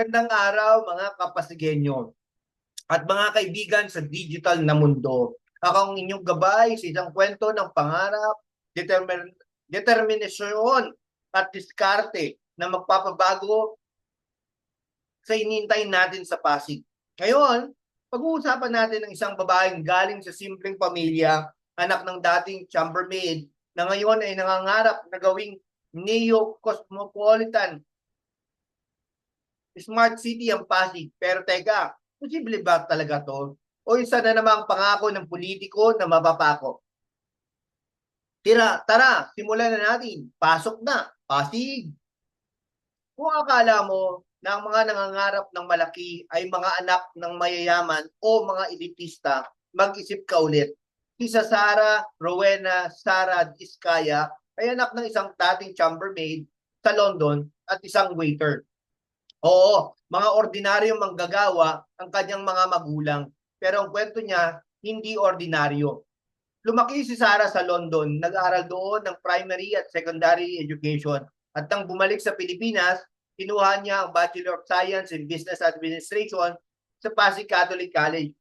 Gandang araw mga kapasigenyo at mga kaibigan sa digital na mundo. Ako ang inyong gabay sa isang kwento ng pangarap, determin determinasyon at diskarte na magpapabago sa inintay natin sa Pasig. Ngayon, pag-uusapan natin ng isang babaeng galing sa simpleng pamilya, anak ng dating chambermaid, na ngayon ay nangangarap na gawing neo-cosmopolitan smart city ang Pasig. Pero teka, posible ba talaga to? O isa na namang pangako ng politiko na mapapako? Tira, tara, simulan na natin. Pasok na, Pasig. Kung akala mo na ang mga nangangarap ng malaki ay mga anak ng mayayaman o mga elitista, mag-isip ka ulit. Si Sara Rowena Sara Iskaya ay anak ng isang dating chambermaid sa London at isang waiter. Oo, mga ordinaryong manggagawa ang kanyang mga magulang. Pero ang kwento niya, hindi ordinaryo. Lumaki si Sara sa London, nag-aaral doon ng primary at secondary education. At nang bumalik sa Pilipinas, kinuha niya ang Bachelor of Science in Business Administration sa Pasig Catholic College.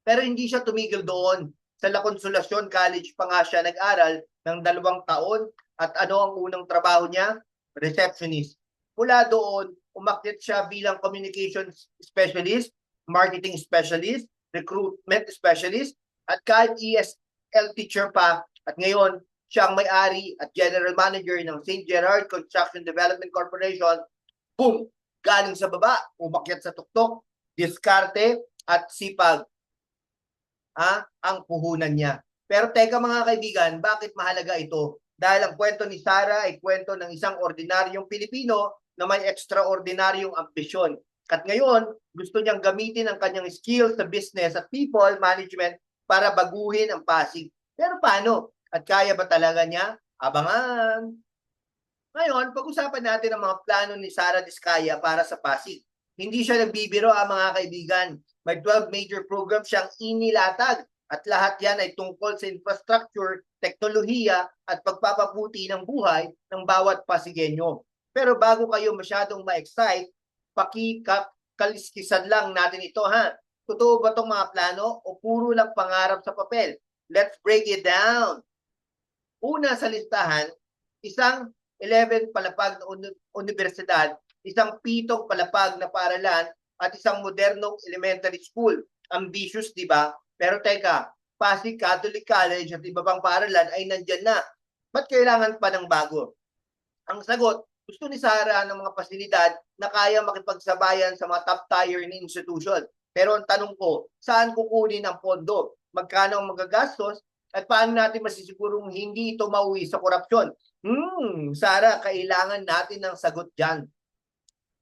Pero hindi siya tumigil doon. Sa La Consolacion College pa nga siya nag-aral ng dalawang taon at ano ang unang trabaho niya? Receptionist. Mula doon, umakyat siya bilang communication specialist, marketing specialist, recruitment specialist, at kahit ESL teacher pa, at ngayon, siya ang may-ari at general manager ng St. Gerard Construction Development Corporation. Boom! Galing sa baba, umakyat sa tuktok, diskarte at sipag. Ha? Ang puhunan niya. Pero teka mga kaibigan, bakit mahalaga ito? Dahil ang kwento ni Sara ay kwento ng isang ordinaryong Pilipino na may extraordinaryong ambisyon. At ngayon, gusto niyang gamitin ang kanyang skills sa business at people management para baguhin ang Pasig. Pero paano? At kaya ba talaga niya? Abangan! Ngayon, pag-usapan natin ang mga plano ni Sara Diskaya para sa Pasig. Hindi siya nagbibiro ang ah, mga kaibigan. May 12 major programs siyang inilatag at lahat yan ay tungkol sa infrastructure, teknolohiya at pagpapabuti ng buhay ng bawat Pasigenyo. Pero bago kayo masyadong ma-excite, pakikaliskisan lang natin ito ha. Totoo ba itong mga plano o puro lang pangarap sa papel? Let's break it down. Una sa listahan, isang 11 palapag na uni- universidad, isang pitong palapag na paaralan, at isang modernong elementary school. Ambitious, di ba? Pero teka, Pasig Catholic College at iba pang paaralan ay nandyan na. Ba't kailangan pa ng bago? Ang sagot, gusto ni Sara ng mga pasilidad na kaya makipagsabayan sa mga top tier na institution. Pero ang tanong ko, saan kukunin ang pondo? Magkano ang magagastos? At paano natin masisigurong hindi ito mauwi sa korupsyon? Hmm, Sara, kailangan natin ng sagot dyan.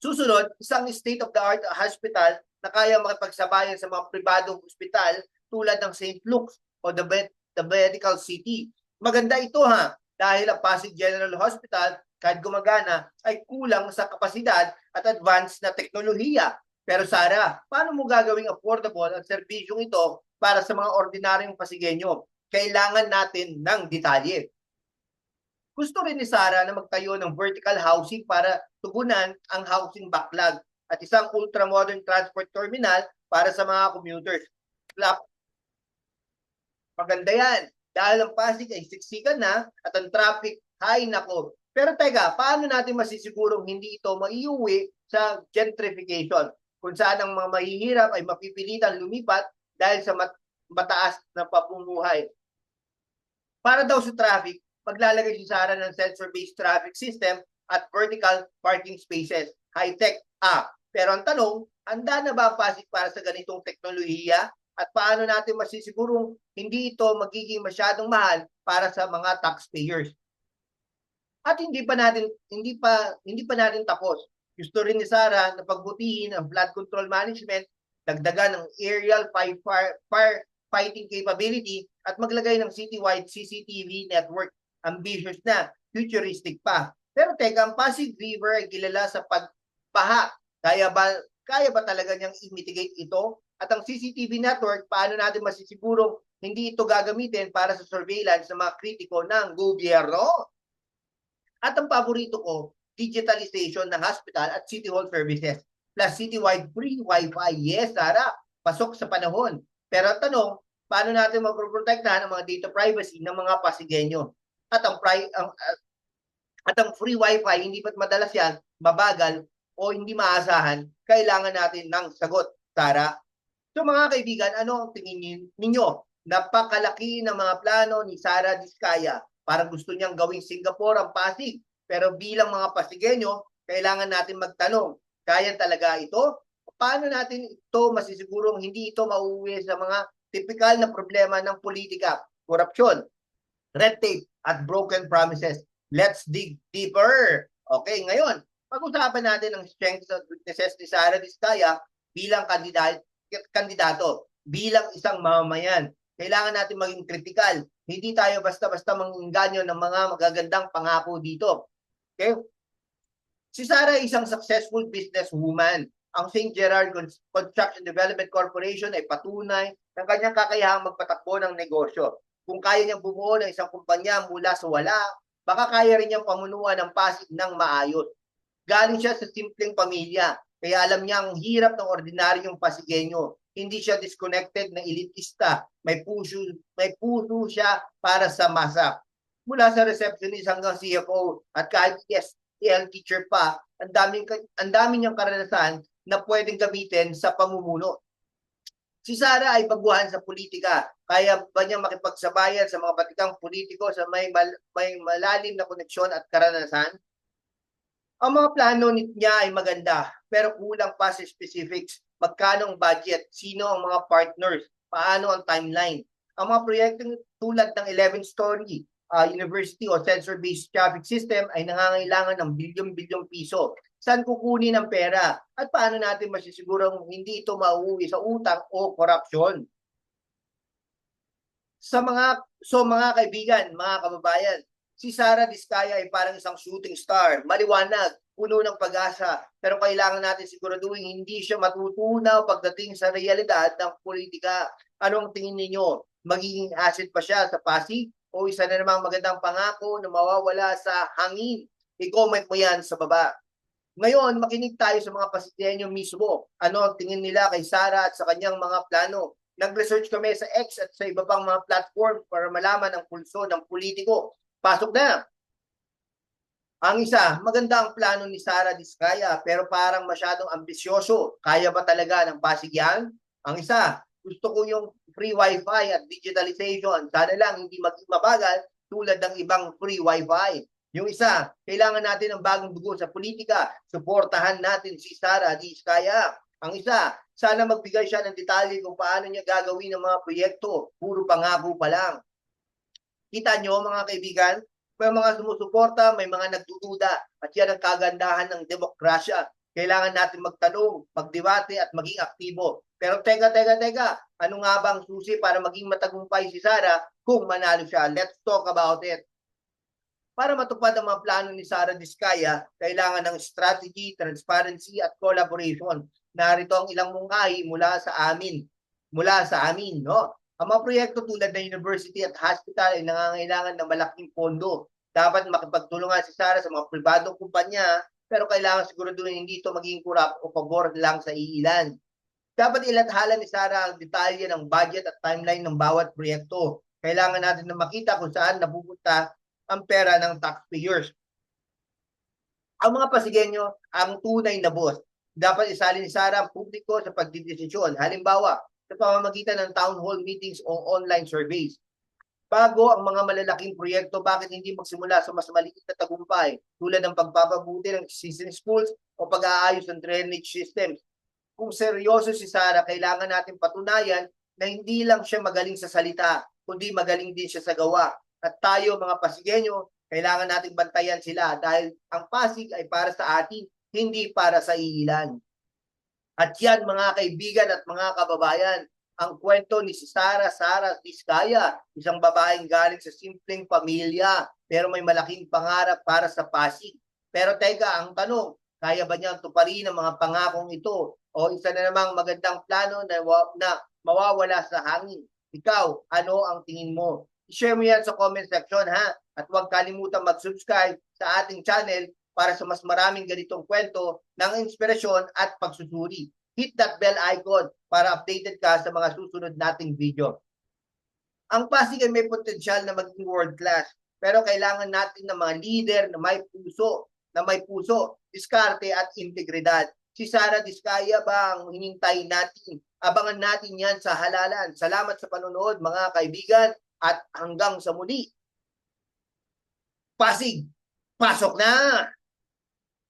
Susunod, isang state-of-the-art hospital na kaya makipagsabayan sa mga pribadong ospital tulad ng St. Luke's o the, the Medical City. Maganda ito ha, dahil ang Pasig General Hospital kahit gumagana, ay kulang sa kapasidad at advanced na teknolohiya. Pero Sara, paano mo gagawing affordable ang serbisyong ito para sa mga ordinaryong pasigenyo? Kailangan natin ng detalye. Gusto rin ni Sara na magtayo ng vertical housing para tugunan ang housing backlog at isang ultra-modern transport terminal para sa mga commuters. Maganda yan. Dahil ang Pasig ay siksikan na at ang traffic, hay nako, pero teka, paano natin masisigurong hindi ito maiuwi sa gentrification? Kung saan ang mga mahihirap ay mapipilitan lumipat dahil sa mat- mataas na pamumuhay. Para daw sa traffic, maglalagay si Sara ng sensor-based traffic system at vertical parking spaces. High-tech, ah. Pero ang tanong, handa na ba ang Pasig para sa ganitong teknolohiya? At paano natin masisigurong hindi ito magiging masyadong mahal para sa mga taxpayers? At hindi pa natin hindi pa hindi pa natin tapos. Gusto rin ni Sara na pagbutihin ang flood control management, dagdagan ng aerial fire, fire, fire fighting capability at maglagay ng citywide CCTV network. Ambitious na, futuristic pa. Pero teka, ang Pasig River ay kilala sa pagpaha. Kaya ba kaya ba talaga niyang i-mitigate ito? At ang CCTV network, paano natin masisigurong hindi ito gagamitin para sa surveillance ng mga kritiko ng gobyerno? At ang paborito ko, digitalization ng hospital at City Hall services plus citywide free Wi-Fi. Yes, Sara, pasok sa panahon. Pero ang tanong, paano natin maproprotektahan ang mga data privacy ng mga Pasigenyo? At ang, pri- ang uh, at ang free Wi-Fi, hindi ba't madalas yan, mabagal o hindi maasahan, kailangan natin ng sagot, Sara. So mga kaibigan, ano ang tingin ninyo? Napakalaki ng mga plano ni Sara Diskaya. Parang gusto niyang gawing Singapore ang Pasig. Pero bilang mga Pasigenyo, kailangan natin magtanong, kaya talaga ito? Paano natin ito masisigurong hindi ito mauwi sa mga typical na problema ng politika, korupsyon, red tape, at broken promises? Let's dig deeper. Okay, ngayon, pag-usapan natin ang strengths and weaknesses ni Sara Diskaya bilang kandidat, kandidato, bilang isang mamamayan. Kailangan natin maging kritikal. Hindi tayo basta-basta manginganyo ng mga magagandang pangako dito. Okay? Si Sara ay isang successful businesswoman. Ang St. Gerard Construction Development Corporation ay patunay ng kanyang kakayahang magpatakbo ng negosyo. Kung kaya niyang bumuo ng isang kumpanya mula sa wala, baka kaya rin niyang pamunuan ng Pasig ng maayos. Galing siya sa simpleng pamilya, kaya alam niya ang hirap ng ordinaryong Pasigenyo. Hindi siya disconnected na elitista. May puso, may puso siya para sa masa. Mula sa receptionist hanggang CFO at kahit STL teacher pa, ang daming ang dami niyang karanasan na pwedeng gamitin sa pamumuno. Si Sara ay baguhan sa politika. Kaya ba niya makipagsabayan sa mga batikang politiko sa may, mal, may malalim na koneksyon at karanasan? Ang mga plano niya ay maganda, pero kulang pa sa specifics. Magkano ang budget? Sino ang mga partners? Paano ang timeline? Ang mga proyektong tulad ng 11-story uh, university o sensor-based traffic system ay nangangailangan ng bilyon-bilyong piso. Saan kukunin ang pera? At paano natin masisigurong hindi ito mauwi sa utang o korupsyon? Sa mga so mga kaibigan, mga kababayan, si Sara Diskaya ay parang isang shooting star, maliwanag, puno ng pag-asa, pero kailangan natin siguraduhin hindi siya matutunaw pagdating sa realidad ng politika. Anong tingin ninyo? Magiging asset pa siya sa Pasig o isa na namang magandang pangako na mawawala sa hangin? I-comment mo yan sa baba. Ngayon, makinig tayo sa mga Pasiteño mismo. Ano ang tingin nila kay Sara at sa kanyang mga plano? Nag-research kami sa X at sa iba pang mga platform para malaman ang pulso ng politiko. Pasok na! Ang isa, maganda ang plano ni Sara Diskaya pero parang masyadong ambisyoso. Kaya ba talaga ng Pasig yan? Ang isa, gusto ko yung free wifi at digitalization. Sana lang hindi maging mabagal tulad ng ibang free wifi. Yung isa, kailangan natin ng bagong dugo sa politika. Suportahan natin si Sara Diskaya. Ang isa, sana magbigay siya ng detalye kung paano niya gagawin ang mga proyekto. Puro pangako pa lang. Kita nyo mga kaibigan, may mga sumusuporta, may mga nagdududa. At yan ang kagandahan ng demokrasya. Kailangan natin magtanong, magdebate at maging aktibo. Pero teka, teka, teka, ano nga bang susi para maging matagumpay si Sara kung manalo siya? Let's talk about it. Para matupad ang mga plano ni Sara Diskaya, kailangan ng strategy, transparency at collaboration. Narito ang ilang mungkahi mula sa amin. Mula sa amin, no? Ang mga proyekto tulad ng university at hospital ay nangangailangan ng malaking pondo. Dapat makipagtulungan si Sara sa mga pribadong kumpanya, pero kailangan siguraduhin hindi ito maging kurap o pabor lang sa iilan. Dapat ilathala ni Sara ang detalye ng budget at timeline ng bawat proyekto. Kailangan natin na makita kung saan napupunta ang pera ng taxpayers. Ang mga Pasigenyo ang tunay na boss. Dapat isali ni Sara ang publiko sa pagdidesisyon. Halimbawa, sa pamamagitan ng town hall meetings o online surveys. Bago ang mga malalaking proyekto, bakit hindi magsimula sa mas maliit na tagumpay tulad ng pagpapabuti ng existing schools o pag-aayos ng drainage systems? Kung seryoso si Sara, kailangan natin patunayan na hindi lang siya magaling sa salita, kundi magaling din siya sa gawa. At tayo mga Pasigenyo, kailangan nating bantayan sila dahil ang Pasig ay para sa atin, hindi para sa iilan. At yan mga kaibigan at mga kababayan, ang kwento ni si Sara Sara Tiskaya, isang babaeng galing sa simpleng pamilya pero may malaking pangarap para sa Pasig. Pero teka, ang tanong, kaya ba niyang tuparin ang mga pangakong ito? O isa na namang magandang plano na, na mawawala sa hangin? Ikaw, ano ang tingin mo? I-share mo yan sa comment section ha. At huwag kalimutan mag-subscribe sa ating channel para sa mas maraming ganitong kwento ng inspirasyon at pagsusuri. Hit that bell icon para updated ka sa mga susunod nating video. Ang Pasig ay may potensyal na maging world class, pero kailangan natin ng mga leader na may puso, na may puso, diskarte at integridad. Si Sara Diskaya ba ang hinintay natin? Abangan natin yan sa halalan. Salamat sa panonood mga kaibigan at hanggang sa muli. Pasig, pasok na!